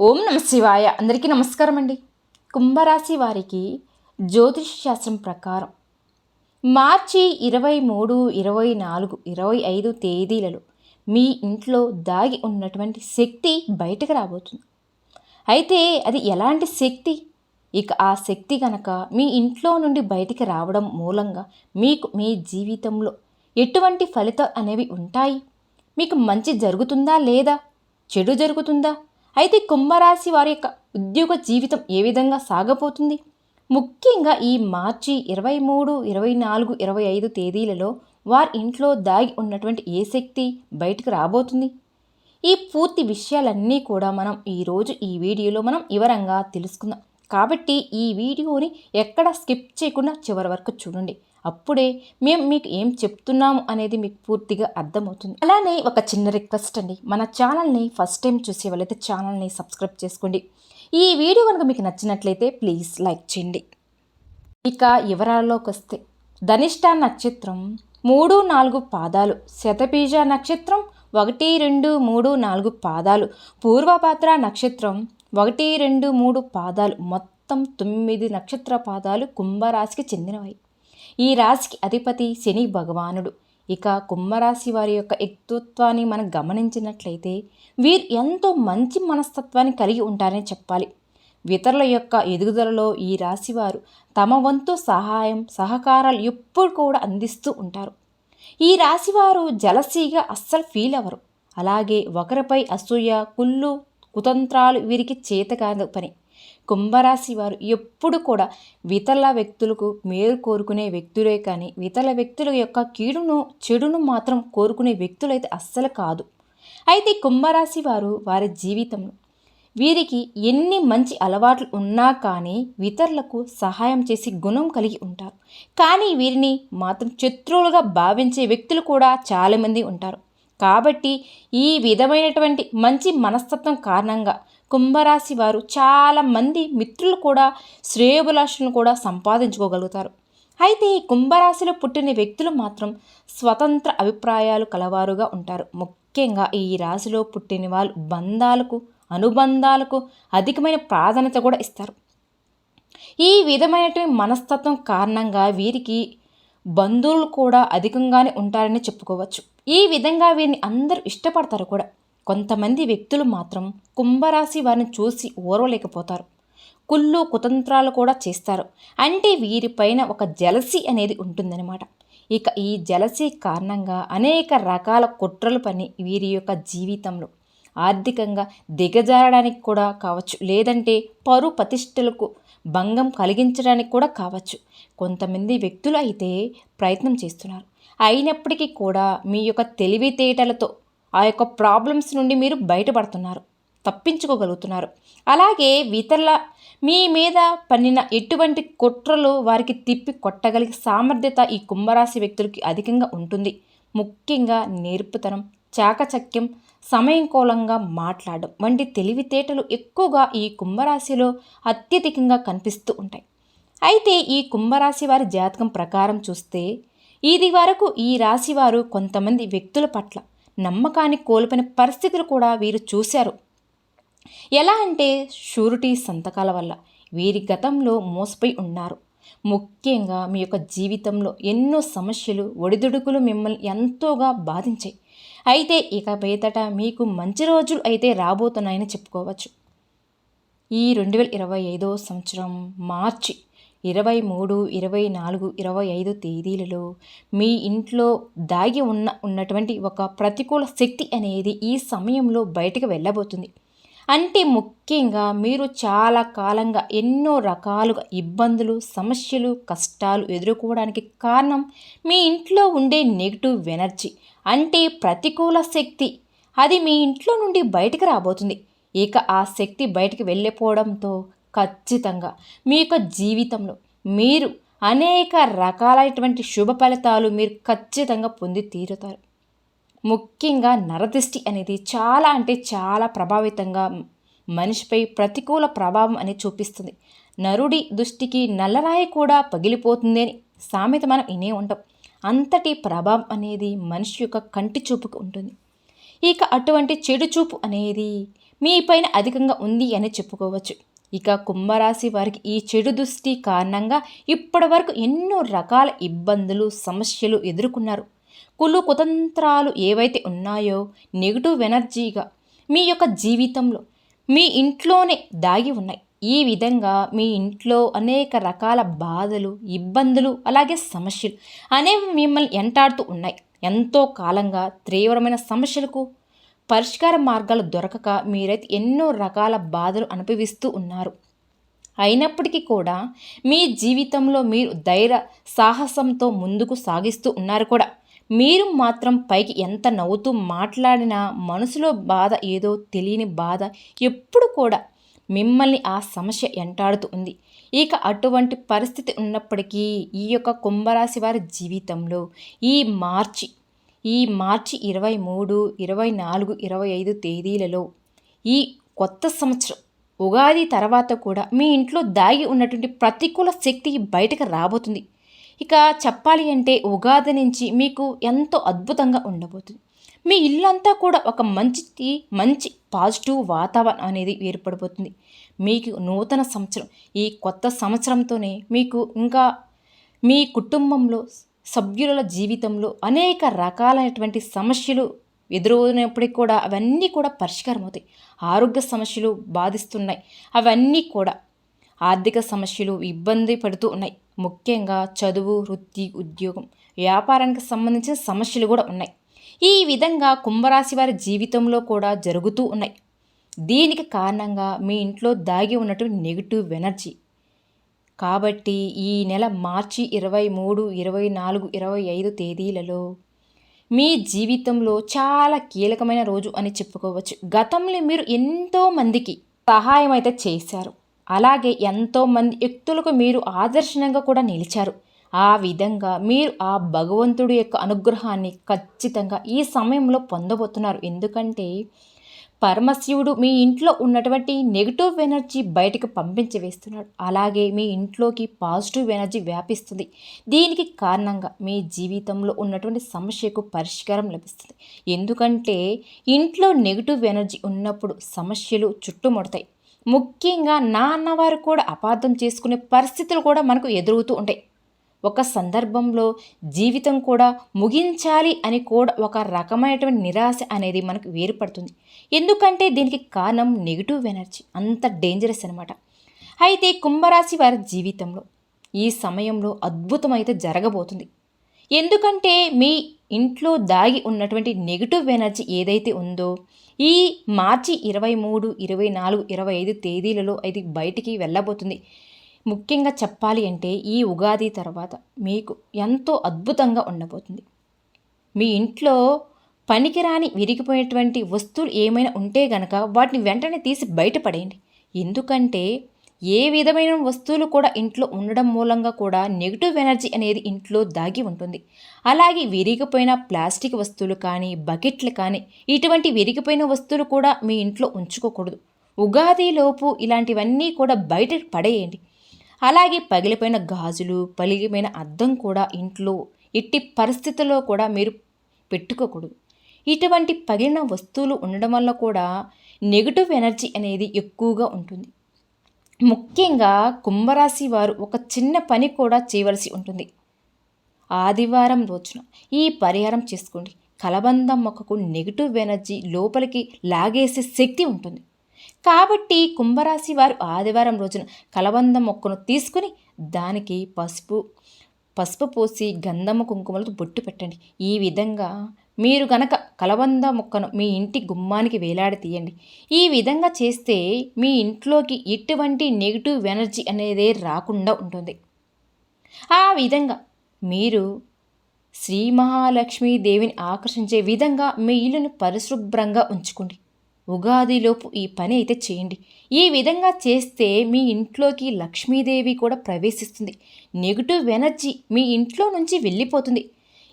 ఓం నమ శివాయ. అందరికీ నమస్కారం అండి. కుంభరాశి వారికి జ్యోతిష శాస్త్రం ప్రకారం మార్చి ఇరవై మూడు ఇరవై నాలుగు ఇరవై ఐదు తేదీలలో మీ ఇంట్లో దాగి ఉన్నటువంటి శక్తి బయటకు రాబోతుంది. అయితే అది ఎలాంటి శక్తి? ఇక ఆ శక్తి కనుక మీ ఇంట్లో నుండి బయటికి రావడం మూలంగా మీకు మీ జీవితంలో ఎటువంటి ఫలితం అనేవి ఉంటాయి? మీకు మంచి జరుగుతుందా లేదా? చెడు జరుగుతుందా? అయితే కుంభరాశి వారి యొక్క ఉద్యోగ జీవితం ఏ విధంగా సాగబోతుంది? ముఖ్యంగా ఈ మార్చి ఇరవై మూడు ఇరవై నాలుగు ఇరవై ఐదు తేదీలలో వారి ఇంట్లో దాగి ఉన్నటువంటి ఏ శక్తి బయటకు రాబోతుంది? ఈ పూర్తి విషయాలన్నీ కూడా మనం ఈరోజు ఈ వీడియోలో మనం వివరంగా తెలుసుకుందాం. కాబట్టి ఈ వీడియోని ఎక్కడ స్కిప్ చేయకుండా చివరి వరకు చూడండి. అప్పుడే మేము మీకు ఏం చెప్తున్నాము అనేది మీకు పూర్తిగా అర్థమవుతుంది. అలానే ఒక చిన్న రిక్వెస్ట్ అండి. మన ఛానల్ని ఫస్ట్ టైం చూసే వాళ్ళైతే ఛానల్ని సబ్స్క్రైబ్ చేసుకోండి. ఈ వీడియో కనుక మీకు నచ్చినట్లయితే ప్లీజ్ లైక్ చేయండి. ఇక వివరాల్లోకి వస్తే ధనిష్ట నక్షత్రం మూడు నాలుగు పాదాలు శతబీజ నక్షత్రం ఒకటి రెండు మూడు నాలుగు పాదాలు పూర్వపాత్ర నక్షత్రం ఒకటి రెండు మూడు పాదాలు. మొత్తం తొమ్మిది నక్షత్ర పాదాలు కుంభరాశికి చెందినవి. ఈ రాశికి అధిపతి శని భగవానుడు. ఇక కుంభరాశి వారి యొక్క వ్యక్తిత్వాన్ని మనం గమనించినట్లయితే వీరు ఎంతో మంచి మనస్తత్వాన్ని కలిగి ఉంటారని చెప్పాలి. ఇతరుల యొక్క ఎదుగుదలలో ఈ రాశివారు తమ వంతు సహాయం సహకారాలు ఎప్పుడు కూడా అందిస్తూ ఉంటారు. ఈ రాశివారు జలసీగా అస్సలు ఫీల్ అవ్వరు. అలాగే ఒకరిపై అసూయ కుళ్ళు కుతంత్రాలు వీరికి చేతకాదు పని. కుంభరాశి వారు ఎప్పుడు కూడా ఇతరుల వ్యక్తులకు మేలు కోరుకునే వ్యక్తులే కానీ ఇతరుల వ్యక్తుల యొక్క కీడును చెడును మాత్రం కోరుకునే వ్యక్తులైతే అస్సలు కాదు. అయితే కుంభరాశి వారు వారి జీవితంలో వీరికి ఎన్ని మంచి అలవాట్లు ఉన్నా కానీ ఇతరులకు సహాయం చేసి గుణం కలిగి ఉంటారు. కానీ వీరిని మాత్రం శత్రువులుగా భావించే వ్యక్తులు కూడా చాలామంది ఉంటారు. కాబట్టి ఈ విధమైనటువంటి మంచి మనస్తత్వం కారణంగా కుంభరాశి వారు చాలామంది మిత్రులు కూడా శ్రేయోభిలాషులను కూడా సంపాదించుకోగలుగుతారు. అయితే ఈ కుంభరాశిలో పుట్టిన వ్యక్తులు మాత్రం స్వతంత్ర అభిప్రాయాలు కలవారుగా ఉంటారు. ముఖ్యంగా ఈ రాశిలో పుట్టిన వాళ్ళు బంధాలకు అనుబంధాలకు అధికమైన ప్రాధాన్యత కూడా ఇస్తారు. ఈ విధమైనటువంటి మనస్తత్వం కారణంగా వీరికి బంధువులు కూడా అధికంగానే ఉంటారని చెప్పుకోవచ్చు. ఈ విధంగా వీరిని అందరూ ఇష్టపడతారు కూడా. కొంతమంది వ్యక్తులు మాత్రం కుంభరాశి వారిని చూసి ఓర్వలేకపోతారు. కుళ్ళు కుతంత్రాలు కూడా చేస్తారు. అంటే వీరిపైన ఒక జలసి అనేది ఉంటుందన్నమాట. ఇక ఈ జలసి కారణంగా అనేక రకాల కుట్రలు పని వీరి యొక్క జీవితంలో. ఆర్థికంగా దిగజారడానికి కూడా కావచ్చు. లేదంటే పరు ప్రతిష్టలకు భంగం కలిగించడానికి కూడా కావచ్చు. కొంతమంది వ్యక్తులు అయితే ప్రయత్నం చేస్తున్నారు. అయినప్పటికీ కూడా మీ యొక్క తెలివితేటలతో ఆ యొక్క ప్రాబ్లమ్స్ నుండి మీరు బయటపడుతున్నారు తప్పించుకోగలుగుతున్నారు. అలాగే ఇతరుల మీ మీద పన్నిన ఎటువంటి కుట్రలు వారికి తిప్పి కొట్టగలిగే సామర్థ్యత ఈ కుంభరాశి వ్యక్తులకి అధికంగా ఉంటుంది. ముఖ్యంగా నేర్పుతనం చాకచక్యం సమయంకోలంగా మాట్లాడడం వంటి తెలివితేటలు ఎక్కువగా ఈ కుంభరాశిలో అత్యధికంగా కనిపిస్తూ ఉంటాయి. అయితే ఈ కుంభరాశి వారి జాతకం ప్రకారం చూస్తే ఇది వరకు ఈ రాశి వారు కొంతమంది వ్యక్తుల పట్ల నమ్మకాన్ని కోల్పోయిన పరిస్థితులు కూడా వీరు చూశారు. ఎలా అంటే షూరిటీ సంతకాల వల్ల వీరి గతంలో మోసపోయి ఉన్నారు. ముఖ్యంగా మీ యొక్క జీవితంలో ఎన్నో సమస్యలు ఒడిదుడుకులు మిమ్మల్ని ఎంతోగా బాధించాయి. అయితే ఇక బయటట మీకు మంచి రోజులు అయితే రాబోతున్నాయని చెప్పుకోవచ్చు. ఈ రెండు వేల ఇరవై ఐదో సంవత్సరం మార్చి ఇరవై మూడు ఇరవై నాలుగు ఇరవై ఐదు తేదీలలో మీ ఇంట్లో దాగి ఉన్న ఉన్నటువంటి ఒక ప్రతికూల శక్తి అనేది ఈ సమయంలో బయటకు వెళ్ళబోతుంది. అంటే ముఖ్యంగా మీరు చాలా కాలంగా ఎన్నో రకాలుగా ఇబ్బందులు సమస్యలు కష్టాలు ఎదుర్కోవడానికి కారణం మీ ఇంట్లో ఉండే నెగిటివ్ ఎనర్జీ. అంటే ప్రతికూల శక్తి అది మీ ఇంట్లో నుండి బయటకు రాబోతుంది. ఇక ఆ శక్తి బయటకు వెళ్ళిపోవడంతో ఖచ్చితంగా. మీ యొక్క జీవితంలో మీరు అనేక రకాలైనటువంటి శుభ ఫలితాలు మీరు ఖచ్చితంగా పొంది తీరుతారు. ముఖ్యంగా నరదృష్టి అనేది చాలా అంటే చాలా ప్రభావితంగా మనిషిపై ప్రతికూల ప్రభావం అనేది చూపిస్తుంది. నరుడి దృష్టికి నల్లరాయి కూడా పగిలిపోతుంది అని సామెత మనం ఇనే ఉంటాం. అంతటి ప్రభావం అనేది మనిషి యొక్క కంటి చూపుకు ఉంటుంది. ఇక అటువంటి చెడు చూపు అనేది మీపైన అధికంగా ఉంది అని చెప్పుకోవచ్చు. ఇక కుంభరాశి వారికి ఈ చెడు దృష్టి కారణంగా ఇప్పటి వరకు ఎన్నో రకాల ఇబ్బందులు సమస్యలు ఎదుర్కొన్నారు. కులు కుతంత్రాలు ఏవైతే ఉన్నాయో నెగిటివ్ ఎనర్జీగా మీ యొక్క జీవితంలో మీ ఇంట్లోనే దాగి ఉన్నాయి. ఈ విధంగా మీ ఇంట్లో అనేక రకాల బాధలు ఇబ్బందులు అలాగే సమస్యలు అనేవి మిమ్మల్ని ఎంటాడుతూ ఉన్నాయి. ఎంతో కాలంగా తీవ్రమైన సమస్యలకు పరిష్కార మార్గాలు దొరకక మీరైతే ఎన్నో రకాల బాధలు అనుభవిస్తూ ఉన్నారు. అయినప్పటికీ కూడా మీ జీవితంలో మీరు ధైర్య సాహసంతో ముందుకు సాగిస్తూ ఉన్నారు కూడా. మీరు మాత్రం పైకి ఎంత నవ్వుతూ మాట్లాడినా మనసులో బాధ ఏదో తెలియని బాధ ఎప్పుడు కూడా మిమ్మల్ని ఆ సమస్య ఎంటాడుతూ ఉంది. ఇక అటువంటి పరిస్థితి ఉన్నప్పటికీ ఈ యొక్క కుంభరాశి వారి జీవితంలో ఈ మార్చి ఈ మార్చి ఇరవై మూడు ఇరవై నాలుగు ఇరవై ఐదు తేదీలలో ఈ కొత్త సంవత్సరం ఉగాది తర్వాత కూడా మీ ఇంట్లో దాగి ఉన్నటువంటి ప్రతికూల శక్తి బయటకు రాబోతుంది. ఇక చెప్పాలి అంటే ఉగాది నుంచి మీకు ఎంతో అద్భుతంగా ఉండబోతుంది. మీ ఇల్లంతా కూడా ఒక మంచి మంచి పాజిటివ్ వాతావరణం అనేది ఏర్పడిపోతుంది మీకు నూతన సంవత్సరం ఈ కొత్త సంవత్సరంతోనే మీకు ఇంకా మీ కుటుంబంలో సభ్యుల జీవితంలో అనేక రకాలైనటువంటి సమస్యలు ఎదురైనప్పటికీ కూడా అవన్నీ కూడా పరిష్కారం అవుతాయి. ఆరోగ్య సమస్యలు బాధిస్తున్నాయి. అవన్నీ కూడా ఆర్థిక సమస్యలు ఇబ్బంది పడుతూ ఉన్నాయి. ముఖ్యంగా చదువు వృత్తి ఉద్యోగం వ్యాపారానికి సంబంధించిన సమస్యలు కూడా ఉన్నాయి. ఈ విధంగా కుంభరాశి వారి జీవితంలో కూడా జరుగుతూ ఉన్నాయి. దీనికి కారణంగా మీ ఇంట్లో దాగి ఉన్నటువంటి నెగిటివ్ ఎనర్జీ కాబట్టి ఈ నెల మార్చి ఇరవై మూడు ఇరవై నాలుగు ఇరవై ఐదు తేదీలలో మీ జీవితంలో చాలా కీలకమైన రోజు అని చెప్పుకోవచ్చు. గతంలో మీరు ఎంతో మందికి సహాయం అయితే చేశారు. అలాగే ఎంతోమంది వ్యక్తులకు మీరు ఆదర్శనంగా కూడా నిలిచారు. ఆ విధంగా మీరు ఆ భగవంతుడి యొక్క అనుగ్రహాన్ని ఖచ్చితంగా ఈ సమయంలో పొందబోతున్నారు. ఎందుకంటే పరమశివుడు మీ ఇంట్లో ఉన్నటువంటి నెగిటివ్ ఎనర్జీ బయటకు పంపించి వేస్తున్నాడు. అలాగే మీ ఇంట్లోకి పాజిటివ్ ఎనర్జీ వ్యాపిస్తుంది. దీనికి కారణంగా మీ జీవితంలో ఉన్నటువంటి సమస్యకు పరిష్కారం లభిస్తుంది. ఎందుకంటే ఇంట్లో నెగిటివ్ ఎనర్జీ ఉన్నప్పుడు సమస్యలు చుట్టుముడతాయి. ముఖ్యంగా నాన్నవారు కూడా అపార్థం చేసుకునే పరిస్థితులు కూడా మనకు ఎదురవుతూ ఉంటాయి. ఒక సందర్భంలో జీవితం కూడా ముగించాలి అని కూడా ఒక రకమైనటువంటి నిరాశ అనేది మనకు వేరుపడుతుంది ఎందుకంటే దీనికి కారణం నెగిటివ్ ఎనర్జీ అంత డేంజరస్ అనమాట అయితే కుంభరాశి వారి జీవితంలో ఈ సమయంలో అద్భుతం అయితే జరగబోతుంది. ఎందుకంటే మీ ఇంట్లో దాగి ఉన్నటువంటి నెగిటివ్ ఎనర్జీ ఏదైతే ఉందో ఈ మార్చి ఇరవై మూడు ఇరవై నాలుగు ఇరవై ఐదు తేదీలలో అది బయటికి వెళ్ళబోతుంది. ముఖ్యంగా చెప్పాలి అంటే ఈ ఉగాది తర్వాత మీకు ఎంతో అద్భుతంగా ఉండబోతుంది. మీ ఇంట్లో పనికిరాని విరిగిపోయేటువంటి వస్తువులు ఏమైనా ఉంటే గనక వాటిని వెంటనే తీసి బయటపడేయండి ఎందుకంటే ఏ విధమైన వస్తువులు కూడా ఇంట్లో ఉండడం మూలంగా కూడా నెగిటివ్ ఎనర్జీ అనేది ఇంట్లో దాగి ఉంటుంది. అలాగే విరిగిపోయిన ప్లాస్టిక్ వస్తువులు కానీ బకెట్లు కానీ ఇటువంటి విరిగిపోయిన వస్తువులు కూడా మీ ఇంట్లో ఉంచుకోకూడదు. ఉగాదిలోపు ఇలాంటివన్నీ కూడా బయట పడేయండి. అలాగే పగిలిపోయిన గాజులు పలిగిపోయిన అద్దం కూడా ఇంట్లో ఎట్టి పరిస్థితుల్లో కూడా మీరు పెట్టుకోకూడదు. ఇటువంటి పగిలిన వస్తువులు ఉండడం వల్ల కూడా నెగిటివ్ ఎనర్జీ అనేది ఎక్కువగా ఉంటుంది. ముఖ్యంగా కుంభరాశి వారు ఒక చిన్న పని కూడా చేయవలసి ఉంటుంది. ఆదివారం రోజున ఈ పరిహారం చేసుకోండి. కలబందం మొక్కకు నెగిటివ్ ఎనర్జీ లోపలికి లాగేసే శక్తి ఉంటుంది. కాబట్టి కుంభరాశి వారు ఆదివారం రోజున కలబంద మొక్కను తీసుకుని దానికి పసుపు పసుపు పోసి గంధము కుంకుమలతో బొట్టు పెట్టండి. ఈ విధంగా మీరు గనక కలబంద మొక్కను మీ ఇంటి గుమ్మానికి వేలాడి తీయండి. ఈ విధంగా చేస్తే మీ ఇంట్లోకి ఎటువంటి నెగిటివ్ ఎనర్జీ అనేది రాకుండా ఉంటుంది. ఆ విధంగా మీరు శ్రీ మహాలక్ష్మీదేవిని ఆకర్షించే విధంగా మీ ఇల్లును పరిశుభ్రంగా ఉంచుకోండి. ఉగాదిలోపు ఈ పని అయితే చేయండి. ఈ విధంగా చేస్తే మీ ఇంట్లోకి లక్ష్మీదేవి కూడా ప్రవేశిస్తుంది. నెగిటివ్ ఎనర్జీ మీ ఇంట్లో నుంచి వెళ్ళిపోతుంది.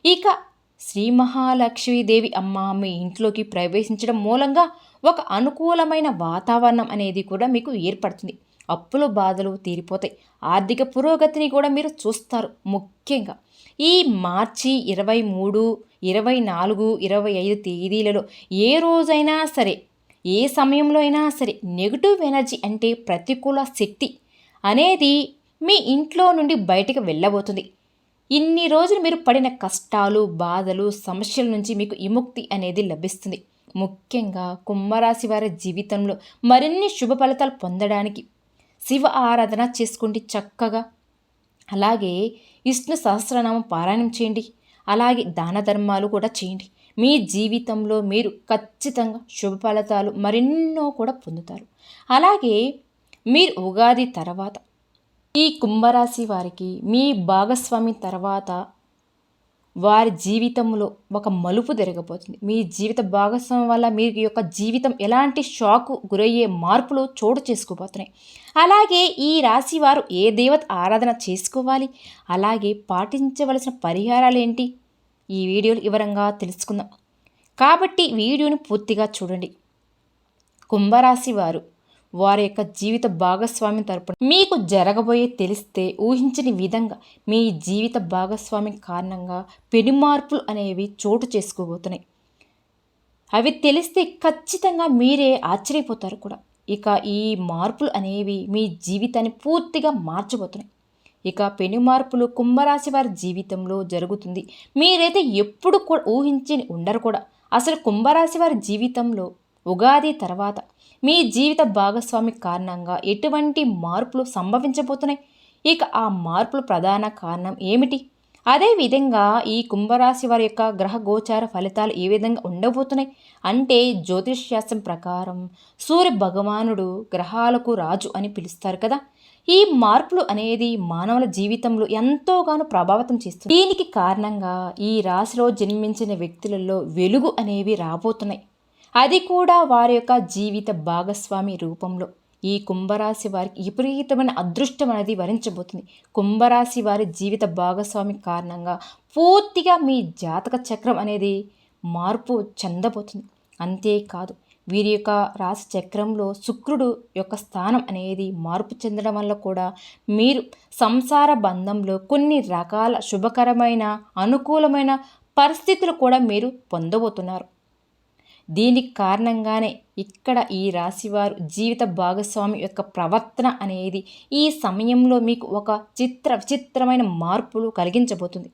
ఇక శ్రీ మహాలక్ష్మీదేవి అమ్మ మీ ఇంట్లోకి ప్రవేశించడం మూలంగా ఒక అనుకూలమైన వాతావరణం అనేది కూడా మీకు ఏర్పడుతుంది. అప్పుల బాధలు తీరిపోతాయి. ఆర్థిక పురోగతిని కూడా మీరు చూస్తారు ముఖ్యంగా. ఈ మార్చి ఇరవై మూడు ఇరవై నాలుగు ఇరవై ఐదు తేదీలలో ఏ రోజైనా సరే ఏ సమయంలో అయినా సరే నెగిటివ్ ఎనర్జీ అంటే ప్రతికూల శక్తి అనేది మీ ఇంట్లో నుండి బయటకు వెళ్ళబోతుంది. ఇన్ని రోజులు మీరు పడిన కష్టాలు బాధలు సమస్యల నుంచి మీకు విముక్తి అనేది లభిస్తుంది. ముఖ్యంగా కుంభరాశి వారి జీవితంలో మరిన్ని శుభ ఫలితాలు పొందడానికి శివ ఆరాధన చేసుకోండి చక్కగా. అలాగే విష్ణు సహస్రనామం పారాయణం చేయండి. అలాగే దాన ధర్మాలు కూడా చేయండి. మీ జీవితంలో మీరు ఖచ్చితంగా శుభ ఫలితాలు మరెన్నో కూడా పొందుతారు. అలాగే మీరు ఉగాది తర్వాత ఈ కుంభరాశి వారికి మీ భాగస్వామి తర్వాత వారి జీవితంలో ఒక మలుపు జరగబోతుంది మీ జీవిత భాగస్వామి వల్ల మీ యొక్క జీవితం ఎలాంటి షాకు గురయ్యే మార్పులు చోటు చేసుకోబోతున్నాయి అలాగే ఈ రాశి వారు ఏ దేవత ఆరాధన చేసుకోవాలి? అలాగే పాటించవలసిన పరిహారాలు ఏంటి? ఈ వీడియోలు వివరంగా తెలుసుకుందాం. కాబట్టి వీడియోని పూర్తిగా చూడండి. కుంభరాశి వారు వారి యొక్క జీవిత భాగస్వామి తరపున మీకు జరగబోయే తెలిస్తే ఊహించని విధంగా మీ జీవిత భాగస్వామి కారణంగా పెనుమార్పులు అనేవి చోటు చేసుకోబోతున్నాయి. అవి తెలిస్తే ఖచ్చితంగా మీరే ఆశ్చర్యపోతారు కూడా. ఇక ఈ మార్పులు అనేవి మీ జీవితాన్ని పూర్తిగా మార్చబోతున్నాయి. ఇక పెను మార్పులు కుంభరాశి వారి జీవితంలో జరుగుతుంది. మీరైతే ఎప్పుడు కూడా ఊహించి ఉండరు కూడా. అసలు కుంభరాశి వారి జీవితంలో ఉగాది తర్వాత మీ జీవిత భాగస్వామి కారణంగా ఎటువంటి మార్పులు సంభవించబోతున్నాయి? ఇక ఆ మార్పుల ప్రధాన కారణం ఏమిటి? అదేవిధంగా ఈ కుంభరాశి వారి యొక్క గ్రహ గోచార ఫలితాలు ఏ విధంగా ఉండబోతున్నాయి? అంటే జ్యోతిష్ శాస్త్రం ప్రకారం సూర్య భగవానుడు గ్రహాలకు రాజు అని పిలుస్తారు కదా. ఈ మార్పులు అనేది మానవుల జీవితంలో ఎంతోగానో ప్రభావితం చేస్తుంది. దీనికి కారణంగా ఈ రాశిలో జన్మించిన వ్యక్తులలో వెలుగు అనేవి రాబోతున్నాయి. అది కూడా వారి యొక్క జీవిత భాగస్వామి రూపంలో. ఈ కుంభరాశి వారికి విపరీతమైన అదృష్టం అనేది వరించబోతుంది. కుంభరాశి వారి జీవిత భాగస్వామి కారణంగా పూర్తిగా మీ జాతక చక్రం అనేది మార్పు చెందబోతుంది. అంతేకాదు వీరి యొక్క రాశి చక్రంలో శుక్రుడు యొక్క స్థానం అనేది మార్పు చెందడం వల్ల కూడా మీరు సంసార బంధంలో కొన్ని రకాల శుభకరమైన అనుకూలమైన పరిస్థితులు కూడా మీరు పొందబోతున్నారు. దీనికి కారణంగానే ఇక్కడ ఈ రాశివారు జీవిత భాగస్వామి యొక్క ప్రవర్తన అనేది ఈ సమయంలో మీకు ఒక చిత్ర విచిత్రమైన మార్పులు కలిగించబోతుంది.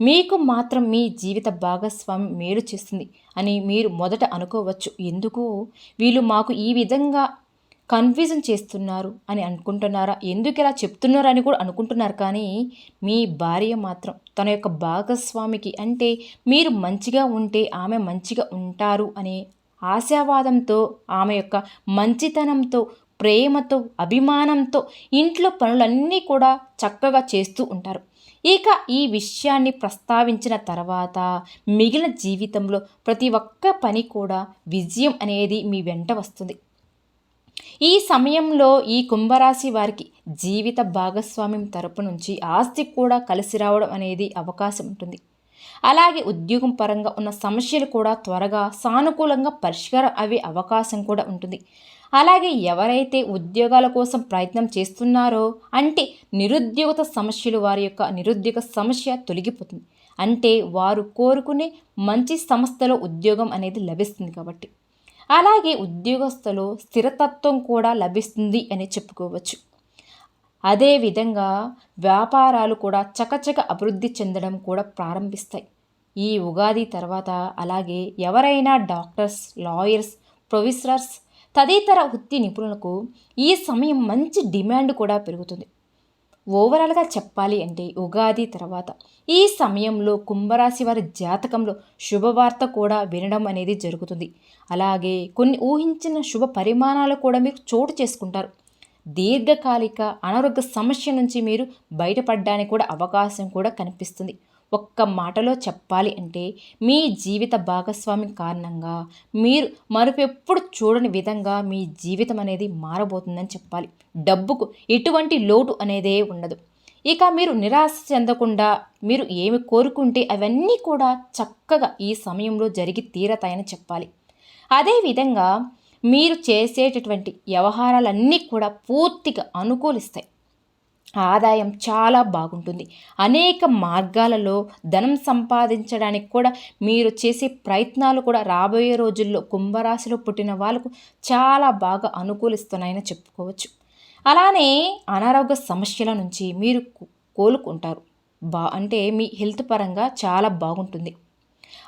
మీకు మాత్రం మీ జీవిత భాగస్వామి మేలు చేస్తుంది అని మీరు మొదట అనుకోవచ్చు. ఎందుకు? వీళ్ళు మాకు ఈ విధంగా కన్ఫ్యూజన్ చేస్తున్నారు అని అనుకుంటున్నారా? ఎందుకు ఇలా చెప్తున్నారు అని కూడా అనుకుంటున్నారు. కానీ మీ భార్య మాత్రం తన యొక్క భాగస్వామికి అంటే మీరు మంచిగా ఉంటే ఆమె మంచిగా ఉంటారు అనే ఆశావాదంతో ఆమె యొక్క మంచితనంతో ప్రేమతో అభిమానంతో ఇంట్లో పనులన్నీ కూడా చక్కగా చేస్తూ ఉంటారు. ఇక ఈ విషయాన్ని ప్రస్తావించిన తర్వాత మిగిలిన జీవితంలో ప్రతి ఒక్క పని కూడా విజయం అనేది మీ వెంట వస్తుంది. ఈ సమయంలో ఈ కుంభరాశి వారికి జీవిత భాగస్వామ్యం తరపు నుంచి ఆస్తి కూడా కలిసి రావడం అనేది అవకాశం ఉంటుంది. అలాగే ఉద్యోగం పరంగా ఉన్న సమస్యలు కూడా త్వరగా సానుకూలంగా పరిష్కారం అయ్యే అవకాశం కూడా ఉంటుంది. అలాగే ఎవరైతే ఉద్యోగాల కోసం ప్రయత్నం చేస్తున్నారో అంటే నిరుద్యోగత సమస్యలు వారి యొక్క నిరుద్యోగ సమస్య తొలగిపోతుంది. అంటే వారు కోరుకునే మంచి సంస్థలో ఉద్యోగం అనేది లభిస్తుంది కాబట్టి. అలాగే ఉద్యోగస్తులు స్థిరతత్వం కూడా లభిస్తుంది అని చెప్పుకోవచ్చు. అదేవిధంగా వ్యాపారాలు కూడా చకచక అభివృద్ధి చెందడం కూడా ప్రారంభిస్తాయి. ఈ ఉగాది తర్వాత అలాగే ఎవరైనా డాక్టర్స్ లాయర్స్ ప్రొఫెసర్స్ తదితర వృత్తి నిపుణులకు ఈ సమయం మంచి డిమాండ్ కూడా పెరుగుతుంది. ఓవరాల్గా చెప్పాలి అంటే ఉగాది తర్వాత ఈ సమయంలో కుంభరాశి వారి జాతకంలో శుభవార్త కూడా వినడం అనేది జరుగుతుంది. అలాగే కొన్ని ఊహించిన శుభ పరిమాణాలు కూడా మీరు చోటు చేసుకుంటారు. దీర్ఘకాలిక అనారోగ్య సమస్య నుంచి మీరు బయటపడడానికి కూడా అవకాశం కూడా కనిపిస్తుంది. ఒక్క మాటలో చెప్పాలి అంటే మీ జీవిత భాగస్వామి కారణంగా మీరు మరొకెప్పుడు చూడని విధంగా మీ జీవితం అనేది మారబోతుందని చెప్పాలి. డబ్బుకు ఎటువంటి లోటు అనేదే ఉండదు. ఇక మీరు నిరాశ చెందకుండా మీరు ఏమి కోరుకుంటే అవన్నీ కూడా చక్కగా ఈ సమయంలో జరిగి తీరతాయని చెప్పాలి. అదేవిధంగా మీరు చేసేటటువంటి వ్యవహారాలన్నీ కూడా పూర్తిగా అనుకూలిస్తాయి. ఆదాయం చాలా బాగుంటుంది. అనేక మార్గాలలో ధనం సంపాదించడానికి కూడా మీరు చేసే ప్రయత్నాలు కూడా రాబోయే రోజుల్లో కుంభరాశిలో పుట్టిన వాళ్ళకు చాలా బాగా అనుకూలిస్తున్నాయని చెప్పుకోవచ్చు. అలానే అనారోగ్య సమస్యల నుంచి మీరు కోలుకుంటారు. బా అంటే మీ హెల్త్ పరంగా చాలా బాగుంటుంది.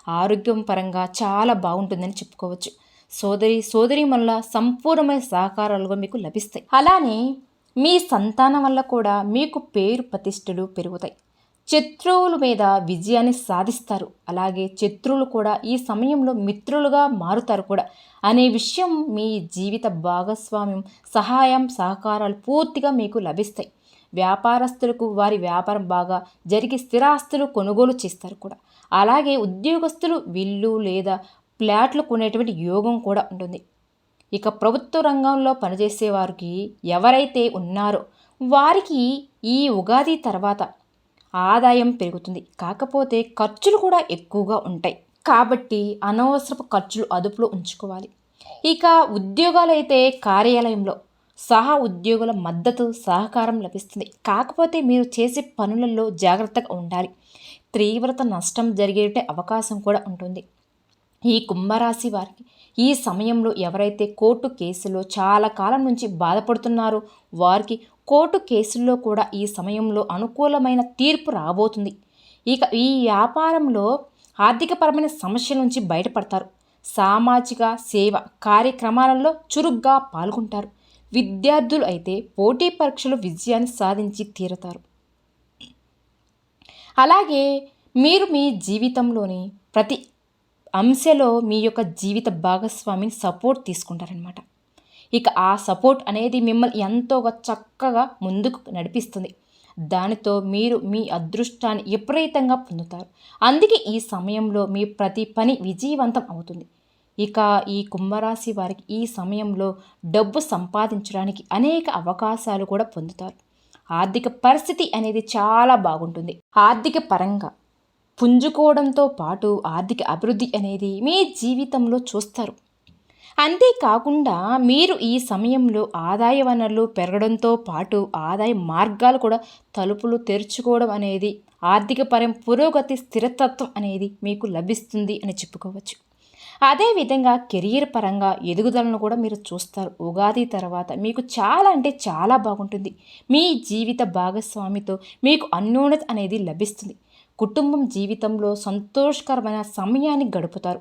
ఆరోగ్యం పరంగా చాలా బాగుంటుందని చెప్పుకోవచ్చు. సోదరి సోదరి వల్ల సంపూర్ణమైన సహకారాలుగా మీకు లభిస్తాయి. అలానే మీ సంతానం వల్ల కూడా మీకు పేరు ప్రతిష్టలు పెరుగుతాయి. శత్రువుల మీద విజయాన్ని సాధిస్తారు. అలాగే శత్రువులు కూడా ఈ సమయంలో మిత్రులుగా మారుతారు కూడా. అనే విషయం మీ జీవిత భాగస్వామ్యం సహాయం సహకారాలు పూర్తిగా మీకు లభిస్తాయి. వ్యాపారస్తులకు వారి వ్యాపారం బాగా జరిగి స్థిరాస్తులు కొనుగోలు చేస్తారు కూడా. అలాగే ఉద్యోగస్తులు విల్లు లేదా ప్లాట్లు కొనేటువంటి యోగం కూడా ఉంటుంది. ఇక ప్రభుత్వ రంగంలో పనిచేసే వారికి ఎవరైతే ఉన్నారో వారికి ఈ ఉగాది తర్వాత ఆదాయం పెరుగుతుంది. కాకపోతే ఖర్చులు కూడా ఎక్కువగా ఉంటాయి. కాబట్టి అనవసరపు ఖర్చులు అదుపులో ఉంచుకోవాలి. ఇక ఉద్యోగాలైతే కార్యాలయంలో సహా ఉద్యోగుల మద్దతు సహకారం లభిస్తుంది. కాకపోతే మీరు చేసే పనులలో జాగ్రత్తగా ఉండాలి. తీవ్రత నష్టం జరిగేటే అవకాశం కూడా ఉంటుంది. ఈ కుంభరాశి వారికి ఈ సమయంలో ఎవరైతే కోర్టు కేసులో చాలా కాలం నుంచి బాధపడుతున్నారో వారికి కోర్టు కేసుల్లో కూడా ఈ సమయంలో అనుకూలమైన తీర్పు రాబోతుంది. ఇక ఈ వ్యాపారంలో ఆర్థికపరమైన సమస్యల నుంచి బయటపడతారు. సామాజిక సేవ కార్యక్రమాలలో చురుగ్గా పాల్గొంటారు. విద్యార్థులు అయితే పోటీ పరీక్షలు విజయాన్ని సాధించి తీరుతారు. అలాగే మీరు మీ జీవితంలోని ప్రతి అంశలో మీ యొక్క జీవిత భాగస్వామిని సపోర్ట్ తీసుకుంటారనమాట ఇక ఆ సపోర్ట్ అనేది మిమ్మల్ని ఎంతో చక్కగా ముందుకు నడిపిస్తుంది. దానితో మీరు మీ అదృష్టాన్ని విపరీతంగా పొందుతారు. అందుకే ఈ సమయంలో మీ ప్రతి పని విజయవంతం అవుతుంది. ఇక ఈ కుంభరాశి వారికి ఈ సమయంలో డబ్బు సంపాదించడానికి అనేక అవకాశాలు కూడా పొందుతారు. ఆర్థిక పరిస్థితి అనేది చాలా బాగుంటుంది. ఆర్థిక పరంగా పుంజుకోవడంతో పాటు ఆర్థిక అభివృద్ధి అనేది మీ జీవితంలో చూస్తారు. అంతేకాకుండా మీరు ఈ సమయంలో ఆదాయ వనరులు పెరగడంతో పాటు ఆదాయ మార్గాలు కూడా తలుపులు తెరుచుకోవడం అనేది ఆర్థిక పరం పురోగతి స్థిరతత్వం అనేది మీకు లభిస్తుంది అని చెప్పుకోవచ్చు. అదేవిధంగా కెరియర్ పరంగా ఎదుగుదలను కూడా మీరు చూస్తారు. ఉగాది తర్వాత మీకు చాలా అంటే చాలా బాగుంటుంది. మీ జీవిత భాగస్వామితో మీకు అన్యోన్యత అనేది లభిస్తుంది. కుటుంబం జీవితంలో సంతోషకరమైన సమయాన్ని గడుపుతారు.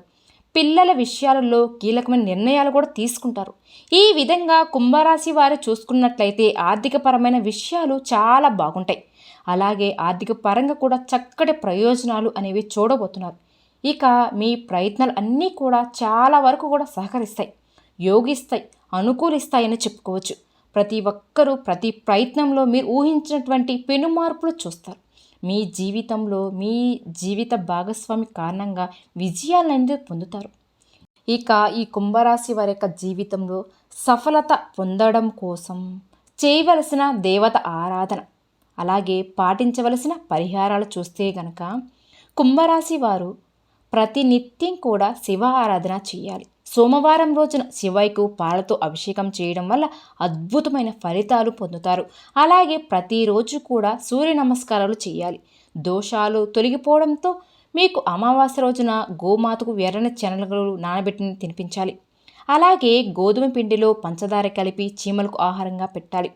పిల్లల విషయాలలో కీలకమైన నిర్ణయాలు కూడా తీసుకుంటారు. ఈ విధంగా కుంభరాశి వారు చూసుకున్నట్లయితే ఆర్థికపరమైన విషయాలు చాలా బాగుంటాయి. అలాగే ఆర్థిక పరంగా కూడా చక్కటి ప్రయోజనాలు అనేవి చూడబోతున్నారు. ఇక మీ ప్రయత్నాలు అన్నీ కూడా చాలా వరకు కూడా సహకరిస్తాయి. యోగిస్తాయి అనుకూలిస్తాయని చెప్పుకోవచ్చు. ప్రతి ఒక్కరూ ప్రతి ప్రయత్నంలో మీరు ఊహించినటువంటి పెను మార్పులు చూస్తారు. మీ జీవితంలో మీ జీవిత భాగస్వామి కారణంగా విజయాలనేది పొందుతారు. ఇక ఈ కుంభరాశి వారి యొక్క జీవితంలో సఫలత పొందడం కోసం చేయవలసిన దేవత ఆరాధన అలాగే పాటించవలసిన పరిహారాలు చూస్తే గనక కుంభరాశి వారు ప్రతినిత్యం కూడా శివ ఆరాధన చేయాలి. సోమవారం రోజున శివయ్యకు పాలతో అభిషేకం చేయడం వల్ల అద్భుతమైన ఫలితాలు పొందుతారు. అలాగే ప్రతిరోజు కూడా సూర్య నమస్కారాలు చేయాలి. దోషాలు తొలగిపోవడంతో మీకు అమావాస్య రోజున గోమాతకు ఎర్రని చెనలు నానబెట్టిన తినిపించాలి. అలాగే గోధుమ పిండిలో పంచదార కలిపి చీమలకు ఆహారంగా పెట్టాలి.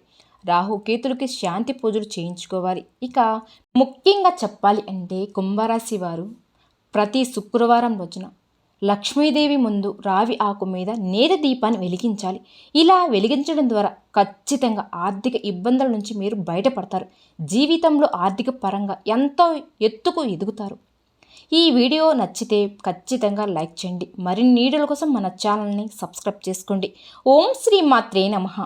రాహుకేతులకి శాంతి పూజలు చేయించుకోవాలి. ఇక ముఖ్యంగా చెప్పాలి అంటే కుంభరాశి వారు ప్రతి శుక్రవారం రోజున లక్ష్మీదేవి ముందు రావి ఆకు మీద నేద దీపాన్ని వెలిగించాలి. ఇలా వెలిగించడం ద్వారా ఖచ్చితంగా ఆర్థిక ఇబ్బందుల నుంచి మీరు బయటపడతారు. జీవితంలో ఆర్థిక పరంగా ఎంతో ఎత్తుకు ఎదుగుతారు. ఈ వీడియో నచ్చితే ఖచ్చితంగా లైక్ చేయండి. మరిన్ని వీడియోల కోసం మన ఛానల్ని సబ్స్క్రైబ్ చేసుకోండి. ఓం శ్రీ మాత్రే నమః.